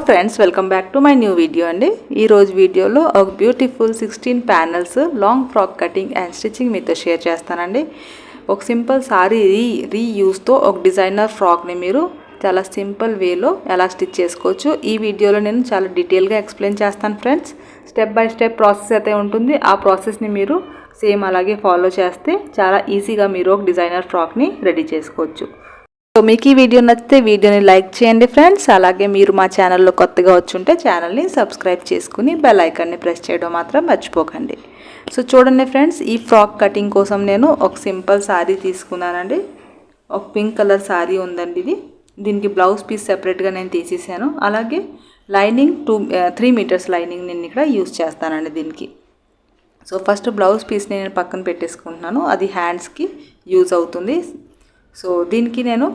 Friends welcome back to my new video అండి ఈరోజు వీడియోలో ఒక beautiful sixteen panels long frock cutting and stitching మీతో షేర్ చేస్తానండి ఒక సింపుల్ సారీ రీ రీయూస్తో ఒక డిజైనర్ ఫ్రాక్ని మీరు చాలా సింపుల్ వేలో ఎలా స్టిచ్ చేసుకోవచ్చు ఈ వీడియోలో నేను చాలా డీటెయిల్గా ఎక్స్ప్లెయిన్ చేస్తాను friends step by step process అయితే ఉంటుంది ఆ ప్రాసెస్ని మీరు సేమ్ అలాగే ఫాలో చేస్తే చాలా ఈజీగా మీరు ఒక డిజైనర్ ఫ్రాక్ని రెడీ చేసుకోవచ్చు సో మీకు ఈ వీడియో నచ్చితే వీడియోని లైక్ చేయండి ఫ్రెండ్స్. అలాగే మీరు మా ఛానల్లో కొత్తగా వచ్చుంటే ఛానల్ని సబ్స్క్రైబ్ చేసుకుని బెల్ ఐకాన్ని ప్రెస్ చేయడం మాత్రం మర్చిపోకండి. సో చూడండి ఫ్రెండ్స్ ఈ ఫ్రాక్ కటింగ్ కోసం నేను ఒక సింపుల్ శారీ తీసుకున్నానండి. ఒక పింక్ కలర్ శారీ ఉందండి ఇది. దీనికి బ్లౌజ్ పీస్ సెపరేట్గా నేను తీసేసాను. అలాగే lining two three metres lining నేను ఇక్కడ యూస్ చేస్తానండి దీనికి. సో ఫస్ట్ బ్లౌజ్ పీస్ని నేను పక్కన పెట్టేసుకుంటున్నాను. అది హ్యాండ్స్కి యూజ్ అవుతుంది. సో దీనికి నేను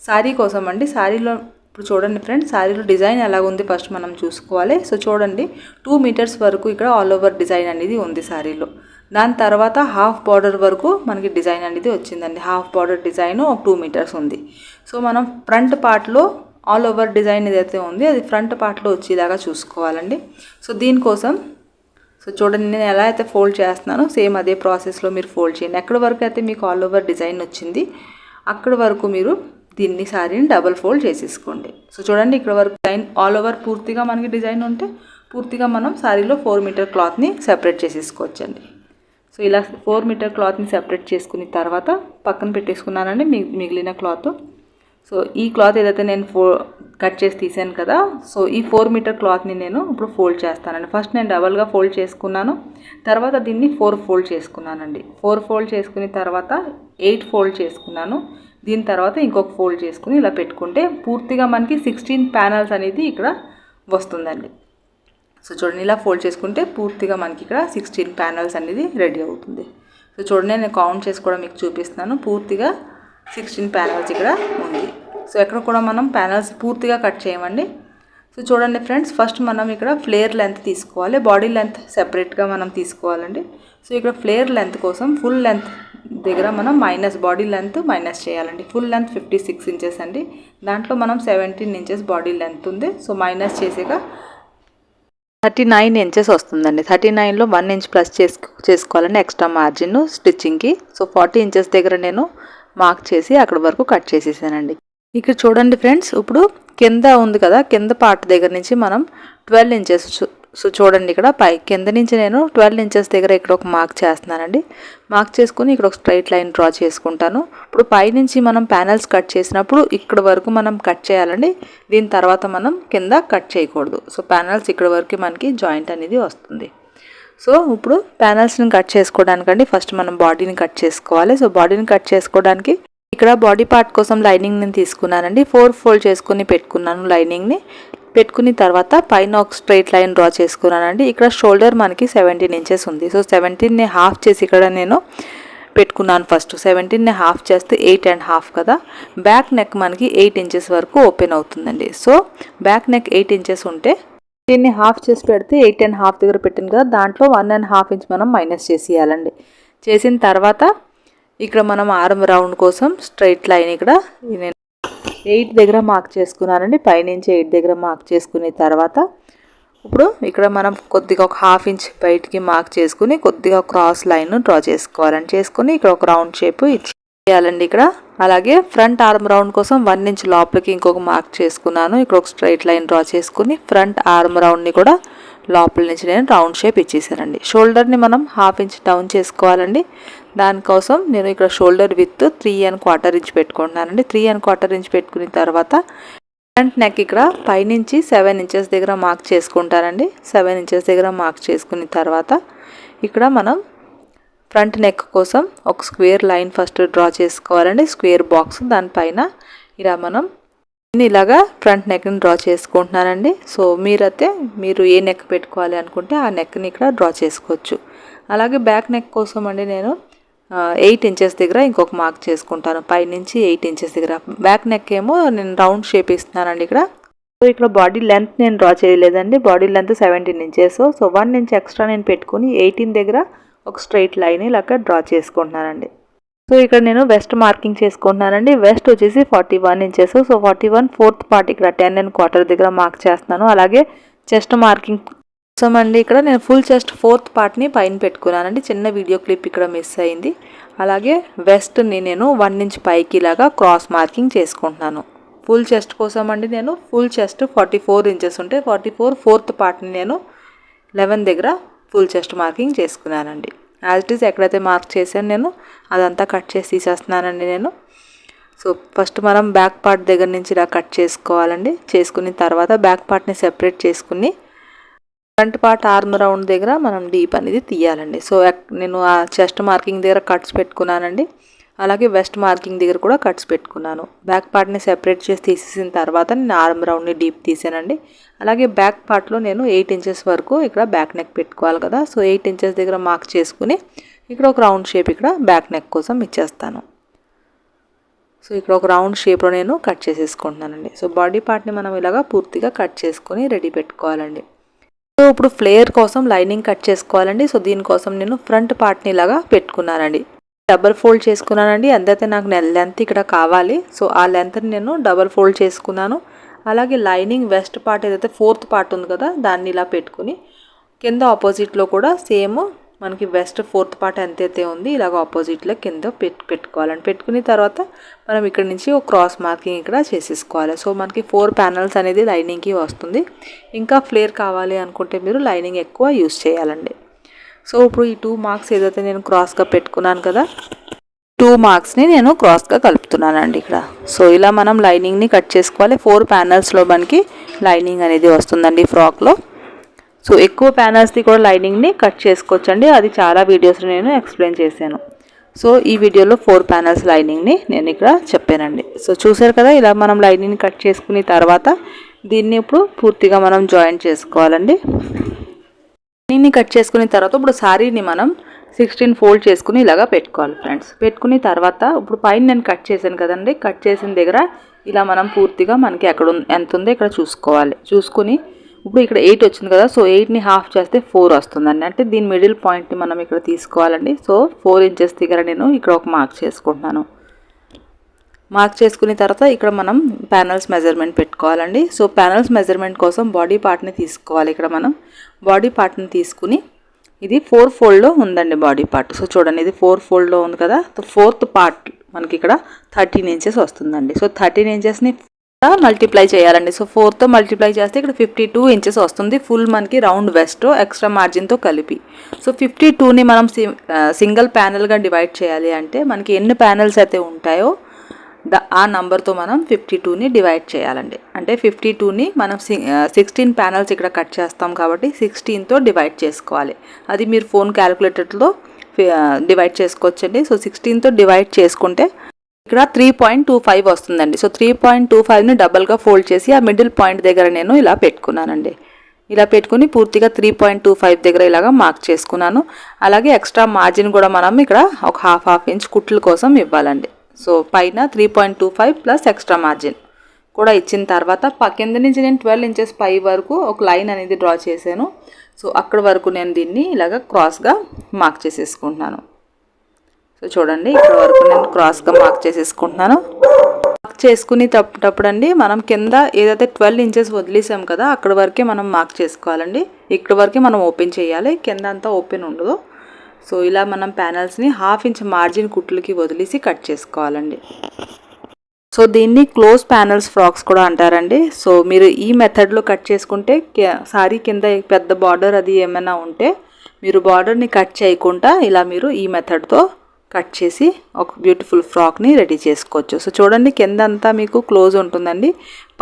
శారీ కోసం అండి శారీలో ఇప్పుడు చూడండి ఫ్రెండ్స్ శారీలో డిజైన్ ఎలాగుంది ఉంది ఫస్ట్ మనం చూసుకోవాలి. సో చూడండి టూ మీటర్స్ వరకు ఇక్కడ ఆల్ ఓవర్ డిజైన్ అనేది ఉంది శారీలో. దాని తర్వాత హాఫ్ బార్డర్ వరకు మనకి డిజైన్ అనేది వచ్చిందండి. హాఫ్ బార్డర్ డిజైన్ ఒక టూ మీటర్స్ ఉంది. సో మనం ఫ్రంట్ పార్ట్లో ఆల్ ఓవర్ డిజైన్ ఏదైతే ఉంది అది ఫ్రంట్ పార్ట్లో వచ్చేలాగా చూసుకోవాలండి. సో దీనికోసం సో చూడండి నేను ఎలా అయితే ఫోల్డ్ చేస్తున్నానో సేమ్ అదే ప్రాసెస్లో మీరు ఫోల్డ్ చేయండి. ఎక్కడి వరకు అయితే మీకు ఆల్ ఓవర్ డిజైన్ వచ్చింది అక్కడి వరకు మీరు దీన్ని శారీని డబల్ ఫోల్డ్ చేసేసుకోండి. సో చూడండి ఇక్కడ వరకు డిజైన్ ఆల్ ఓవర్ పూర్తిగా మనకి డిజైన్ ఉంటే పూర్తిగా మనం శారీలో ఫోర్ మీటర్ క్లాత్ని సెపరేట్ చేసేసుకోవచ్చండి. సో ఇలా ఫోర్ మీటర్ క్లాత్ని సెపరేట్ చేసుకున్న తర్వాత పక్కన పెట్టేసుకున్నానండి మిగిలిన క్లాత్ సో ఈ క్లాత్ ఏదైతే నేను ఫో కట్ చేసి తీసాను కదా. సో ఈ ఫోర్ మీటర్ క్లాత్ని నేను ఇప్పుడు ఫోల్డ్ చేస్తానండి. ఫస్ట్ నేను డబల్గా ఫోల్డ్ చేసుకున్నాను. తర్వాత దీన్ని ఫోర్ ఫోల్డ్ చేసుకున్నానండి. ఫోర్ ఫోల్డ్ చేసుకున్న తర్వాత ఎయిట్ ఫోల్డ్ చేసుకున్నాను. దీని తర్వాత ఇంకొక ఫోల్డ్ చేసుకుని ఇలా పెట్టుకుంటే పూర్తిగా మనకి సిక్స్టీన్ ప్యానల్స్ అనేది ఇక్కడ వస్తుందండి. సో చూడండి ఇలా ఫోల్డ్ చేసుకుంటే పూర్తిగా మనకి ఇక్కడ సిక్స్టీన్ ప్యానల్స్ అనేది రెడీ అవుతుంది. సో చూడండి నేను కౌంట్ చేసుకోవడం మీకు చూపిస్తున్నాను. పూర్తిగా సిక్స్టీన్ ప్యానల్స్ ఇక్కడ ఉంది. సో ఎక్కడ కూడా మనం ప్యానల్స్ పూర్తిగా కట్ చేయమండి. సో చూడండి ఫ్రెండ్స్ ఫస్ట్ మనం ఇక్కడ ఫ్లేర్ లెంత్ తీసుకోవాలి. బాడీ లెంత్ సెపరేట్గా మనం తీసుకోవాలండి. సో ఇక్కడ ఫ్లేర్ లెంత్ కోసం ఫుల్ లెంత్ దగ్గర మనం మైనస్ బాడీ లెంత్ మైనస్ చేయాలండి. Full length fifty six inches అండి. దాంట్లో మనం సెవెంటీన్ ఇంచెస్ బాడీ లెంత్ ఉంది. సో మైనస్ చేసాక థర్టీ నైన్ ఇంచెస్ వస్తుందండి. థర్టీ నైన్లో వన్ ఇంచ్ ప్లస్ చేసుకో చేసుకోవాలండి ఎక్స్ట్రా మార్జిన్ స్టిచ్చింగ్కి సో ఫార్టీ ఇంచెస్ దగ్గర నేను మార్క్ చేసి అక్కడ వరకు కట్ చేసేసానండి. ఇక్కడ చూడండి ఫ్రెండ్స్ ఇప్పుడు కింద ఉంది కదా కింద పార్ట్ దగ్గర నుంచి మనం ట్వెల్వ్ ఇంచెస్ సో చూడండి ఇక్కడ పై కింద నుంచి నేను ట్వెల్వ్ ఇంచెస్ దగ్గర ఇక్కడ ఒక మార్క్ చేస్తున్నానండి. మార్క్ చేసుకుని ఇక్కడ ఒక స్ట్రైట్ లైన్ డ్రా చేసుకుంటాను. ఇప్పుడు పైనుంచి మనం ప్యానల్స్ కట్ చేసినప్పుడు ఇక్కడ వరకు మనం కట్ చేయాలండి. దీని తర్వాత మనం కింద కట్ చేయకూడదు. సో ప్యానల్స్ ఇక్కడ వరకు మనకి జాయింట్ అనేది వస్తుంది. సో ఇప్పుడు ప్యానల్స్ని కట్ చేసుకోవడానికండి ఫస్ట్ మనం బాడీని కట్ చేసుకోవాలి. సో బాడీని కట్ చేసుకోవడానికి ఇక్కడ బాడీ పార్ట్ కోసం లైనింగ్ నేను తీసుకున్నానండి. ఫోర్ ఫోల్డ్ చేసుకుని పెట్టుకున్నాను లైనింగ్ని పెట్టుకున్న తర్వాత పైన ఒక స్ట్రైట్ లైన్ డ్రా చేసుకున్నానండి. ఇక్కడ షోల్డర్ మనకి సెవెంటీన్ ఇంచెస్ ఉంది. సో సెవెంటీన్ని హాఫ్ చేసి ఇక్కడ నేను పెట్టుకున్నాను ఫస్ట్ సెవెంటీన్ని హాఫ్ చేస్తే ఎయిట్ అండ్ హాఫ్ కదా. బ్యాక్ నెక్ మనకి ఎయిట్ ఇంచెస్ వరకు ఓపెన్ అవుతుందండి. So back neck eight inches ఉంటే దీన్ని హాఫ్ చేసి పెడితే ఎయిట్ అండ్ హాఫ్ దగ్గర పెట్టాను కదా. దాంట్లో వన్ అండ్ హాఫ్ ఇంచ్ మనం మైనస్ చేసేయాలండి. చేసిన తర్వాత ఇక్కడ మనం ఆరం రౌండ్ కోసం స్ట్రైట్ లైన్ ఇక్కడ నేను ఎయిట్ దగ్గర మార్క్ చేసుకున్నానండి. పైనుంచి ఎయిట్ దగ్గర మార్క్ చేసుకునే తర్వాత ఇప్పుడు ఇక్కడ మనం కొద్దిగా ఒక హాఫ్ ఇంచ్ బయటికి మార్క్ చేసుకుని కొద్దిగా క్రాస్ లైన్ డ్రా చేసుకోవాలని చేసుకుని ఇక్కడ ఒక రౌండ్ షేప్ చేయాలండి ఇక్కడ. అలాగే ఫ్రంట్ ఆర్మ్ రౌండ్ కోసం వన్ ఇంచ్ లోపలికి ఇంకొక మార్క్ చేసుకున్నాను. ఇక్కడ ఒక స్ట్రైట్ లైన్ డ్రా చేసుకుని ఫ్రంట్ ఆర్మ్ రౌండ్ని కూడా లోపల నుంచి నేను రౌండ్ షేప్ ఇచ్చేసానండి. షోల్డర్ని మనం హాఫ్ ఇంచ్ డౌన్ చేసుకోవాలండి. దానికోసం నేను ఇక్కడ shoulder with three and quarter inch పెట్టుకుంటున్నానండి. Three and quarter inch పెట్టుకున్న తర్వాత ఫ్రంట్ నెక్ ఇక్కడ పైనుంచి సెవెన్ ఇంచెస్ దగ్గర మార్క్ చేసుకుంటానండి. సెవెన్ ఇంచెస్ దగ్గర మార్క్ చేసుకున్న తర్వాత ఇక్కడ మనం ఫ్రంట్ నెక్ కోసం ఒక స్క్వేర్ లైన్ ఫస్ట్ డ్రా చేసుకోవాలండి. స్క్వేర్ బాక్స్ దానిపైన ఇలా మనం ఇలాగా ఫ్రంట్ నెక్ని డ్రా చేసుకుంటున్నానండి. సో మీరైతే మీరు ఏ నెక్ పెట్టుకోవాలి అనుకుంటే ఆ నెక్ని ఇక్కడ డ్రా చేసుకోవచ్చు. అలాగే బ్యాక్ నెక్ కోసం అండి నేను ఎయిట్ ఇంచెస్ దగ్గర ఇంకొక మార్క్ చేసుకుంటాను. పైనుంచి ఎయిట్ ఇంచెస్ దగ్గర. బ్యాక్ నెక్ ఏమో నేను రౌండ్ షేప్ ఇస్తున్నానండి ఇక్కడ. సో ఇక్కడ బాడీ లెంత్ నేను డ్రా చేయలేదండి. Body length seventeen inches. So one inch extra నేను పెట్టుకుని ఎయిటీన్ దగ్గర ఒక స్ట్రైట్ లైన్ ఇలాగ డ్రా చేసుకుంటున్నానండి. సో ఇక్కడ నేను వెస్ట్ మార్కింగ్ చేసుకుంటున్నానండి. వెస్ట్ వచ్చేసి forty one inches. So forty one fourth part ఇక్కడ టెన్ అండ్ క్వార్టర్ దగ్గర మార్క్ చేస్తున్నాను. అలాగే చెస్ట్ మార్కింగ్ కోసం అండి ఇక్కడ నేను ఫుల్ చెస్ట్ ఫోర్త్ పార్ట్ని పైన పెట్టుకున్నానండి. చిన్న వీడియో క్లిప్ ఇక్కడ మిస్ అయింది. అలాగే వెస్ట్ని నేను వన్ ఇంచ్ పైకి ఇలాగా క్రాస్ మార్కింగ్ చేసుకుంటున్నాను. ఫుల్ చెస్ట్ కోసం అండి నేను full chest forty four inches ఉంటే ఫార్టీ ఫోర్ ఫోర్త్ పార్ట్ని నేను లెవెన్ దగ్గర ఫుల్ చెస్ట్ మార్కింగ్ చేసుకున్నానండి. యాజ్ ఇట్ ఈస్ ఎక్కడైతే మార్క్ చేశాను నేను అదంతా కట్ చేసి తీసేస్తున్నానండి నేను. సో ఫస్ట్ మనం బ్యాక్ పార్ట్ దగ్గర నుంచి ఇలా కట్ చేసుకోవాలండి. చేసుకున్న తర్వాత బ్యాక్ పార్ట్ని సెపరేట్ చేసుకుని ఫ్రంట్ పార్ట్ ఆర్మ్ రౌండ్ దగ్గర మనం డీప్ అనేది తీయాలండి. సో నేను ఆ చెస్ట్ మార్కింగ్ దగ్గర కట్స్ పెట్టుకున్నానండి. అలాగే వెస్ట్ మార్కింగ్ దగ్గర కూడా కట్స్ పెట్టుకున్నాను. బ్యాక్ పార్ట్ని సెపరేట్ చేసి తీసేసిన తర్వాత నేను ఆర్మ్ రౌండ్ని డీప్ తీసానండి. అలాగే బ్యాక్ పార్ట్లో నేను ఎయిట్ ఇంచెస్ వరకు ఇక్కడ బ్యాక్ నెక్ పెట్టుకోవాలి కదా. సో ఎయిట్ ఇంచెస్ దగ్గర మార్క్ చేసుకుని ఇక్కడ ఒక రౌండ్ షేప్ ఇక్కడ బ్యాక్ నెక్ కోసం ఇచ్చేస్తాను. సో ఇక్కడ ఒక రౌండ్ షేప్లో నేను కట్ చేసేసుకుంటున్నానండి. సో బాడీ పార్ట్ని మనం ఇలాగా పూర్తిగా కట్ చేసుకొని రెడీ పెట్టుకోవాలండి. సో ఇప్పుడు ఫ్లేయర్ కోసం లైనింగ్ కట్ చేసుకోవాలండి. సో దీనికోసం నేను ఫ్రంట్ పార్ట్ని ఇలాగా పెట్టుకున్నానండి. డబల్ ఫోల్డ్ చేసుకున్నానండి. ఎంతైతే నాకు లెంత్ ఇక్కడ కావాలి. సో ఆ లెంత్ని నేను డబల్ ఫోల్డ్ చేసుకున్నాను. అలాగే లైనింగ్ వెస్ట్ పార్ట్ ఏదైతే ఫోర్త్ పార్ట్ ఉంది కదా దాన్ని ఇలా పెట్టుకుని కింద ఆపోజిట్లో కూడా సేమ్ మనకి వెస్ట్ ఫోర్త్ పార్ట్ ఎంతైతే ఉంది ఇలాగ ఆపోజిట్లో కింద పెట్టు పెట్టుకోవాలని పెట్టుకున్న తర్వాత మనం ఇక్కడ నుంచి ఒక క్రాస్ మార్కింగ్ ఇక్కడ చేసేసుకోవాలి. సో మనకి ఫోర్ ప్యానల్స్ అనేది లైనింగ్కి వస్తుంది. ఇంకా ఫ్లేర్ కావాలి అనుకుంటే మీరు లైనింగ్ ఎక్కువ యూస్ చేయాలండి. సో ఇప్పుడు ఈ టూ మార్క్స్ ఏదైతే నేను క్రాస్గా పెట్టుకున్నాను కదా టూ మార్క్స్ని నేను క్రాస్గా కలుపుతున్నానండి ఇక్కడ. సో ఇలా మనం లైనింగ్ని కట్ చేసుకోవాలి. ఫోర్ ప్యానల్స్లో మనకి లైనింగ్ అనేది వస్తుందండి ఫ్రాక్లో సో ఎక్కువ ప్యానల్స్ది కూడా లైనింగ్ని కట్ చేసుకోవచ్చండి. అది చాలా వీడియోస్లో నేను ఎక్స్ప్లెయిన్ చేశాను. సో ఈ వీడియోలో ఫోర్ ప్యానల్స్ లైనింగ్ని నేను ఇక్కడ చెప్పానండి. సో చూసారు కదా ఇలా మనం లైనింగ్ని కట్ చేసుకున్న తర్వాత దీన్ని ఇప్పుడు పూర్తిగా మనం జాయిన్ చేసుకోవాలండి. దీన్ని కట్ చేసుకున్న తర్వాత ఇప్పుడు శారీని మనం సిక్స్టీన్ ఫోల్డ్ చేసుకుని ఇలాగా పెట్టుకోవాలి ఫ్రెండ్స్. పెట్టుకుని తర్వాత ఇప్పుడు పైన నేను కట్ చేశాను కదండి కట్ చేసిన దగ్గర ఇలా మనం పూర్తిగా మనకి ఎక్కడ ఎంత ఉందో ఇక్కడ చూసుకోవాలి. చూసుకుని ఇప్పుడు ఇక్కడ ఎయిట్ వచ్చింది కదా సో ఎయిట్ని హాఫ్ చేస్తే ఫోర్ వస్తుందండి. అంటే దీని మిడిల్ పాయింట్ని మనం ఇక్కడ తీసుకోవాలండి. సో ఫోర్ ఇంచెస్ దగ్గర నేను ఇక్కడ ఒక మార్క్ చేసుకుంటున్నాను. మార్క్ చేసుకున్న తర్వాత ఇక్కడ మనం ప్యానల్స్ మెజర్మెంట్ పెట్టుకోవాలండి. సో ప్యానల్స్ మెజర్మెంట్ కోసం బాడీ పార్ట్ని తీసుకోవాలి ఇక్కడ మనం. బాడీ పార్ట్ని తీసుకుని ఇది ఫోర్ ఫోల్డ్లో ఉందండి బాడీ పార్ట్ సో చూడండి ఇది ఫోర్ ఫోల్డ్లో ఉంది కదా. ఫోర్త్ పార్ట్ మనకి ఇక్కడ థర్టీన్ ఇంచెస్ వస్తుందండి. సో థర్టీన్ ఇంచెస్ని మల్టిప్లై చేయాలండి. సో ఫోర్తో మల్టిప్లై చేస్తే ఇక్కడ ఫిఫ్టీ టూ ఇంచెస్ వస్తుంది. ఫుల్ మనకి రౌండ్ వెస్ట్ ఎక్స్ట్రా మార్జిన్తో కలిపి. సో ఫిఫ్టీ టూని మనం సింగిల్ ప్యానల్గా డివైడ్ చేయాలి అంటే మనకి ఎన్ని ప్యానల్స్ అయితే ఉంటాయో ద ఆ నెంబర్తో మనం ఫిఫ్టీ టూని డివైడ్ చేయాలండి. అంటే ఫిఫ్టీ టూని మనం సిక్స్టీన్ ప్యానల్స్ ఇక్కడ కట్ చేస్తాం కాబట్టి సిక్స్టీన్తో డివైడ్ చేసుకోవాలి. అది మీరు ఫోన్ క్యాలిక్యులేటర్లో డివైడ్ చేసుకోవచ్చండి. సో సిక్స్టీన్తో డివైడ్ చేసుకుంటే ఇక్కడ త్రీ పాయింట్ టూ ఫైవ్ వస్తుందండి. సో త్రీ పాయింట్ టూ ఫైవ్ని డబల్గా ఫోల్డ్ చేసి ఆ మిడిల్ పాయింట్ దగ్గర నేను ఇలా పెట్టుకున్నానండి. ఇలా పెట్టుకుని పూర్తిగా త్రీ పాయింట్ టూ ఫైవ్ దగ్గర ఇలాగా మార్క్ చేసుకున్నాను. అలాగే ఎక్స్ట్రా మార్జిన్ కూడా మనం ఇక్కడ ఒక హాఫ్ హాఫ్ ఇంచ్ కుట్ల కోసం ఇవ్వాలండి. సో పైన three point two five plus extra margin కూడా ఇచ్చిన తర్వాత కింద నుంచి నేను ట్వెల్వ్ ఇంచెస్ పై వరకు ఒక లైన్ అనేది డ్రా చేశాను. సో అక్కడ వరకు నేను దీన్ని ఇలాగ క్రాస్గా మార్క్ చేసేసుకుంటున్నాను. సో చూడండి ఇక్కడ వరకు నేను క్రాస్గా మార్క్ చేసేసుకుంటున్నాను. మార్క్ చేసుకునేటప్పుడు అండి మనం కింద ఏదైతే ట్వెల్వ్ ఇంచెస్ వదిలేసాం కదా అక్కడ వరకే మనం మార్క్ చేసుకోవాలండి. ఇక్కడ వరకే మనం ఓపెన్ చేయాలి కింద అంతా ఓపెన్ ఉండదు. సో ఇలా మనం ప్యానల్స్ని హాఫ్ ఇంచ్ మార్జిన్ కుట్లకి వదిలేసి కట్ చేసుకోవాలండి. సో దీన్ని క్లోజ్ ప్యానల్స్ ఫ్రాక్స్ కూడా అంటారండి. సో మీరు ఈ మెథడ్లో కట్ చేసుకుంటే సారీ కింద పెద్ద బార్డర్ అది ఏమైనా ఉంటే మీరు బార్డర్ని కట్ చేయకుండా ఇలా మీరు ఈ మెథడ్తో కట్ చేసి ఒక బ్యూటిఫుల్ ఫ్రాక్ని రెడీ చేసుకోవచ్చు. సో చూడండి కింద అంతా మీకు క్లోజ్ ఉంటుందండి.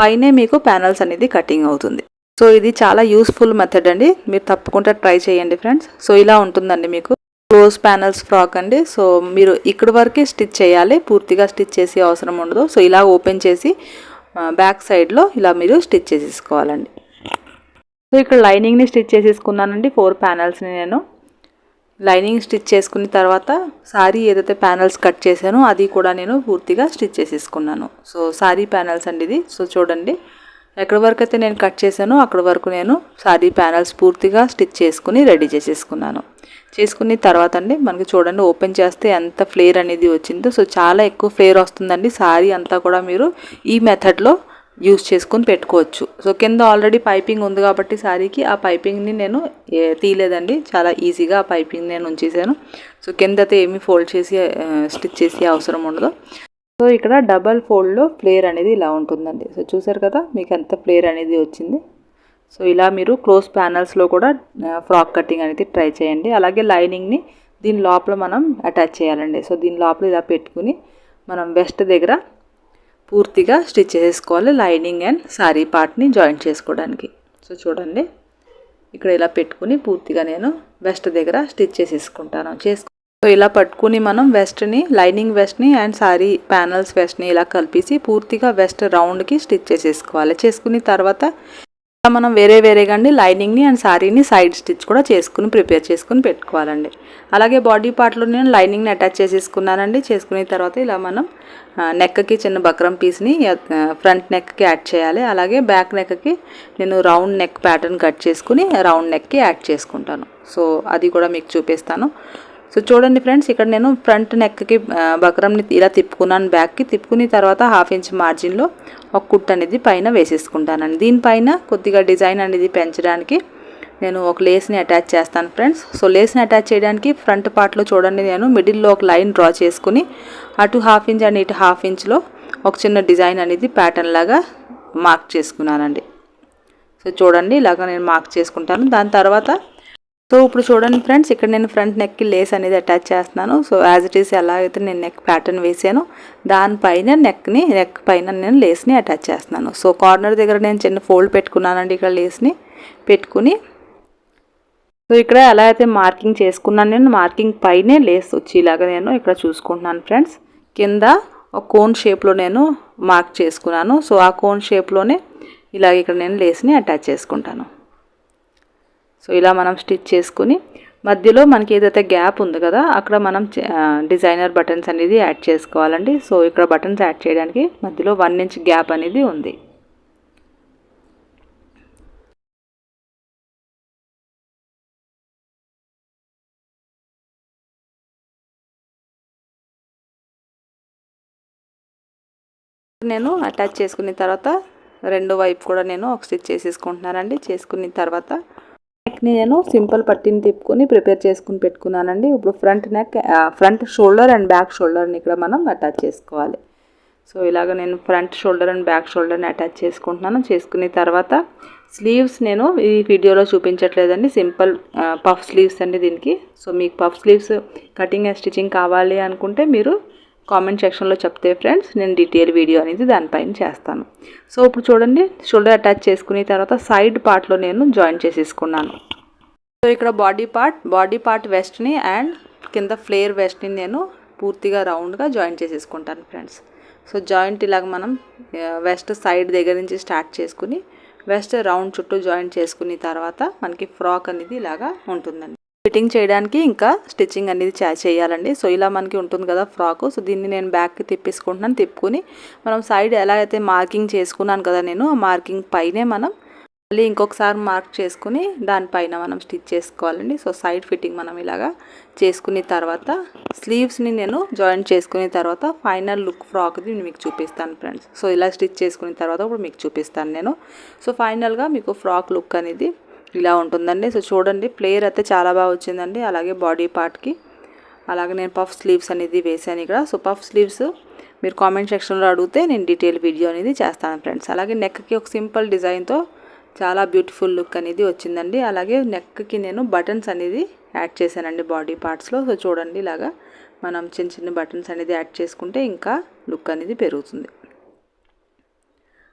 పైనే మీకు ప్యానల్స్ అనేది కటింగ్ అవుతుంది. సో ఇది చాలా యూస్ఫుల్ మెథడ్ అండి. మీరు తప్పకుండా ట్రై చేయండి ఫ్రెండ్స్. సో ఇలా ఉంటుందండి మీకు. క్లోజ్ ప్యానల్స్ ఫ్రాక్ అండి. సో మీరు ఇక్కడ వరకే స్టిచ్ చేయాలి. పూర్తిగా స్టిచ్ చేసే అవసరం ఉండదు. సో ఇలా ఓపెన్ చేసి బ్యాక్ సైడ్లో ఇలా మీరు స్టిచ్ చేసేసుకోవాలండి. సో ఇక్కడ లైనింగ్ని స్టిచ్ చేసేసుకున్నానండి. ఫోర్ ప్యానల్స్ని నేను. లైనింగ్ స్టిచ్ చేసుకున్న తర్వాత సారీ ఏదైతే ప్యానల్స్ కట్ చేశానో అది కూడా నేను పూర్తిగా స్టిచ్ చేసేసుకున్నాను. సో సారీ ప్యానల్స్ అండి ఇది. సో చూడండి. ఎక్కడి వరకు అయితే నేను కట్ చేశానో అక్కడి వరకు నేను సారీ ప్యానల్స్ పూర్తిగా స్టిచ్ చేసుకుని రెడీ చేసేసుకున్నాను. చేసుకున్న తర్వాత అండి మనకి చూడండి ఓపెన్ చేస్తే ఎంత ఫ్లేర్ అనేది వచ్చిందో. సో చాలా ఎక్కువ ఫ్లేర్ వస్తుందండి. సారీ అంతా కూడా మీరు ఈ మెథడ్లో యూస్ చేసుకొని పెట్టుకోవచ్చు. సో కింద ఆల్రెడీ పైపింగ్ ఉంది కాబట్టి సారీకి ఆ పైపింగ్ని నేను తీయలేదండి. చాలా ఈజీగా ఆ పైపింగ్ నేను ఉంచేసాను. సో కింద అయితే ఏమీ ఫోల్డ్ చేసి స్టిచ్ చేసి అవసరం ఉండదు. సో ఇక్కడ డబల్ ఫోల్డ్లో ఫ్లేర్ అనేది ఇలా ఉంటుందండి. సో చూసారు కదా మీకు ఎంత ఫ్లేర్ అనేది వచ్చింది. సో ఇలా మీరు క్లోజ్ ప్యానల్స్లో కూడా ఫ్రాక్ కటింగ్ అనేది ట్రై చేయండి. అలాగే లైనింగ్ని దీని లోపల మనం అటాచ్ చేయాలండి. సో దీని లోపల ఇలా పెట్టుకుని మనం వెస్ట్ దగ్గర పూర్తిగా స్టిచ్ చేసుకోవాలి. లైనింగ్ అండ్ శారీ పార్ట్ని జాయింట్ చేసుకోవడానికి. సో చూడండి ఇక్కడ ఇలా పెట్టుకుని పూర్తిగా నేను వెస్ట్ దగ్గర స్టిచ్ చేసేసుకుంటాను. చేసుకు సో ఇలా పట్టుకుని మనం వెస్ట్ని లైనింగ్ వెస్ట్ని అండ్ సారీ ప్యానల్స్ వెస్ట్ని ఇలా కలిపేసి పూర్తిగా వెస్ట్ రౌండ్కి స్టిచ్ చేసేసుకోవాలి. చేసుకుని తర్వాత మనం వేరే వేరేగా అండి లైనింగ్ని అండ్ శారీని సైడ్ స్టిచ్ కూడా చేసుకుని ప్రిపేర్ చేసుకుని పెట్టుకోవాలండి. అలాగే బాడీ పార్ట్లో నేను లైనింగ్ని అటాచ్ చేసేసుకున్నానండి. చేసుకున్న తర్వాత ఇలా మనం నెక్కి చిన్న బక్రం పీస్ని ఫ్రంట్ నెక్కి యాడ్ చేయాలి. అలాగే బ్యాక్ నెక్కి నేను రౌండ్ నెక్ ప్యాటర్న్ కట్ చేసుకుని రౌండ్ నెక్కి యాడ్ చేసుకుంటాను. సో అది కూడా మీకు చూపిస్తాను. సో చూడండి ఫ్రెండ్స్ ఇక్కడ నేను ఫ్రంట్ నెక్కి బక్రంని ఇలా తిప్పుకున్నాను బ్యాక్కి తిప్పుకుని తర్వాత హాఫ్ ఇంచ్ మార్జిన్లో ఒక కుట్ అనేది పైన వేసేసుకుంటానండి. దీనిపైన కొద్దిగా డిజైన్ అనేది పెంచడానికి నేను ఒక లేస్ని అటాచ్ చేస్తాను ఫ్రెండ్స్. సో లేస్ని అటాచ్ చేయడానికి ఫ్రంట్ పార్ట్లో చూడండి నేను మిడిల్లో ఒక లైన్ డ్రా చేసుకుని అటు హాఫ్ ఇంచ్ అండ్ ఇటు హాఫ్ ఇంచ్లో ఒక చిన్న డిజైన్ అనేది ప్యాటర్న్ లాగా మార్క్ చేసుకున్నానండి. సో చూడండి ఇలాగ నేను మార్క్ చేసుకుంటాను. దాని తర్వాత సో ఇప్పుడు చూడండి ఫ్రెండ్స్ ఇక్కడ నేను ఫ్రంట్ నెక్కి లేస్ అనేది అటాచ్ చేస్తున్నాను. సో యాజ్ ఇట్ ఈస్ ఎలా అయితే నేను నెక్ ప్యాటర్న్ వేసాను దానిపైన నెక్ని నెక్ పైన నేను లేస్ని అటాచ్ చేస్తున్నాను. సో కార్నర్ దగ్గర నేను చిన్న ఫోల్డ్ పెట్టుకున్నానండి ఇక్కడ లేస్ని. పెట్టుకుని సో ఇక్కడ ఎలా అయితే మార్కింగ్ చేసుకున్నాను నేను మార్కింగ్ పైనే లేస్ వచ్చేలాగా నేను ఇక్కడ చూసుకుంటున్నాను ఫ్రెండ్స్. కింద ఒక కోన్ షేప్లో నేను మార్క్ చేసుకున్నాను. సో ఆ కోన్ షేప్లోనే ఇలాగ ఇక్కడ నేను లేస్ని అటాచ్ చేసుకుంటాను. సో ఇలా మనం స్టిచ్ చేసుకుని మధ్యలో మనకి ఏదైతే గ్యాప్ ఉంది కదా అక్కడ మనం డిజైనర్ బటన్స్ అనేది యాడ్ చేసుకోవాలండి. సో ఇక్కడ బటన్స్ యాడ్ చేయడానికి మధ్యలో వన్ ఇంచ్ గ్యాప్ అనేది ఉంది. నేను అటాచ్ చేసుకున్న తర్వాత రెండు వైపు కూడా నేను ఒక స్టిచ్ చేసేసుకుంటున్నానండి. చేసుకున్న తర్వాత నెక్ని నేను సింపుల్ పట్టిని తిప్పుకొని ప్రిపేర్ చేసుకుని పెట్టుకున్నానండి. ఇప్పుడు front neck front shoulder and back షోల్డర్ని ఇక్కడ మనం అటాచ్ చేసుకోవాలి. సో ఇలాగ నేను ఫ్రంట్ షోల్డర్ అండ్ బ్యాక్ షోల్డర్ని అటాచ్ చేసుకుంటున్నాను. చేసుకున్న తర్వాత స్లీవ్స్ నేను ఈ వీడియోలో చూపించట్లేదండి. సింపుల్ పఫ్ స్లీవ్స్ అండి దీనికి. సో మీకు puff sleeves cutting and stitching కావాలి అనుకుంటే మీరు కామెంట్ సెక్షన్లో చెప్తే ఫ్రెండ్స్ నేను డీటెయిల్ వీడియో అనేది దానిపైన చేస్తాను. సో ఇప్పుడు చూడండి షోల్డర్ అటాచ్ చేసుకునే తర్వాత సైడ్ పార్ట్లో నేను జాయిన్ చేసేసుకున్నాను. సో ఇక్కడ బాడీ పార్ట్ బాడీ పార్ట్ వెస్ట్ని అండ్ కింద ఫ్లేర్ వెస్ట్ని నేను పూర్తిగా రౌండ్గా జాయిన్ చేసేసుకుంటాను ఫ్రెండ్స్. సో జాయింట్ ఇలాగ మనం వెస్ట్ సైడ్ దగ్గర నుంచి స్టార్ట్ చేసుకుని వెస్ట్ రౌండ్ చుట్టూ జాయిన్ చేసుకున్న తర్వాత మనకి ఫ్రాక్ అనేది ఇలాగా ఉంటుందండి. ఫిట్టింగ్ చేయడానికి ఇంకా స్టిచ్చింగ్ అనేది చేయాలండి. సో ఇలా మనకి ఉంటుంది కదా ఫ్రాక్. సో దీన్ని నేను బ్యాక్కి తిప్పేసుకుంటున్నాను. తిప్పుకుని మనం సైడ్ ఎలా అయితే మార్కింగ్ చేసుకున్నాను కదా నేను ఆ మార్కింగ్ పైనే మనం మళ్ళీ ఇంకొకసారి మార్క్ చేసుకుని దానిపైన మనం స్టిచ్ చేసుకోవాలండి. సో సైడ్ ఫిట్టింగ్ మనం ఇలాగా చేసుకున్న తర్వాత స్లీవ్స్ని నేను జాయిన్ చేసుకున్న తర్వాత ఫైనల్ లుక్ ఫ్రాక్ది మీకు చూపిస్తాను ఫ్రెండ్స్. సో ఇలా స్టిచ్ చేసుకున్న తర్వాత ఇప్పుడు మీకు చూపిస్తాను నేను. సో ఫైనల్గా మీకు ఫ్రాక్ లుక్ అనేది ఇలా ఉంటుందండి. సో చూడండి ప్లేయర్ అయితే చాలా బాగా వచ్చిందండి. అలాగే బాడీ పార్ట్కి. అలాగే నేను పఫ్ స్లీవ్స్ అనేది వేసాను ఇక్కడ. సో పఫ్ స్లీవ్స్ మీరు కామెంట్ సెక్షన్లో అడిగితే నేను డీటెయిల్ వీడియో అనేది చేస్తాను ఫ్రెండ్స్. అలాగే నెక్కి ఒక సింపుల్ డిజైన్తో చాలా బ్యూటిఫుల్ లుక్ అనేది వచ్చిందండి. అలాగే నెక్కి నేను బటన్స్ అనేది యాడ్ చేశానండి బాడీ పార్ట్స్లో. సో చూడండి ఇలాగా మనం చిన్న చిన్న బటన్స్ అనేది యాడ్ చేసుకుంటే ఇంకా లుక్ అనేది పెరుగుతుంది.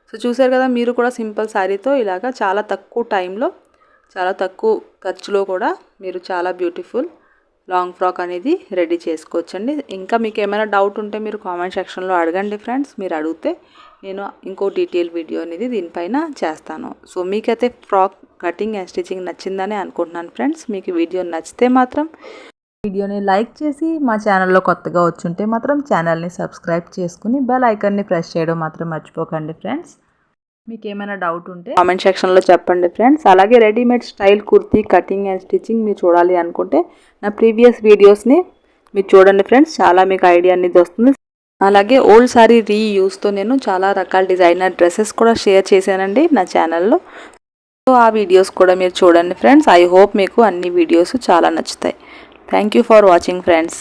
సో చూసారు కదా మీరు కూడా సింపుల్ శారీతో ఇలాగా చాలా తక్కువ టైంలో చాలా తక్కువ ఖర్చులో కూడా మీరు చాలా బ్యూటిఫుల్ లాంగ్ ఫ్రాక్ అనేది రెడీ చేసుకోవచ్చండి. ఇంకా మీకు ఏమైనా డౌట్ ఉంటే మీరు కామెంట్ సెక్షన్లో అడగండి ఫ్రెండ్స్ మీరు అడిగితే నేను ఇంకో డీటెయిల్ వీడియో అనేది దీనిపైన చేస్తాను. సో మీకైతే ఫ్రాక్ కటింగ్ అండ్ స్టిచ్చింగ్ నచ్చిందని అనుకుంటున్నాను ఫ్రెండ్స్ మీకు వీడియో నచ్చితే మాత్రం వీడియోని లైక్ చేసి మా ఛానల్లో కొత్తగా వచ్చుంటే మాత్రం ఛానల్ని సబ్స్క్రైబ్ చేసుకుని బెల్ ఐకాన్ని ప్రెస్ చేయడం మాత్రం మర్చిపోకండి ఫ్రెండ్స్ మీకు ఏమైనా డౌట్ ఉంటే కామెంట్ సెక్షన్లో చెప్పండి ఫ్రెండ్స్ అలాగే readymade style kurti cutting and stitching మీరు చూడాలి అనుకుంటే నా ప్రీవియస్ వీడియోస్ని మీరు చూడండి ఫ్రెండ్స్ చాలా మీకు ఐడియా అనేది వస్తుంది. అలాగే ఓల్డ్ సారీ రీయూస్తో నేను చాలా రకాల డిజైనర్ డ్రెస్సెస్ కూడా షేర్ చేశానండి నా ఛానల్లో సో ఆ వీడియోస్ కూడా మీరు చూడండి ఫ్రెండ్స్ ఐ హోప్ మీకు అన్ని వీడియోస్ చాలా నచ్చుతాయి. Thank you for watching friends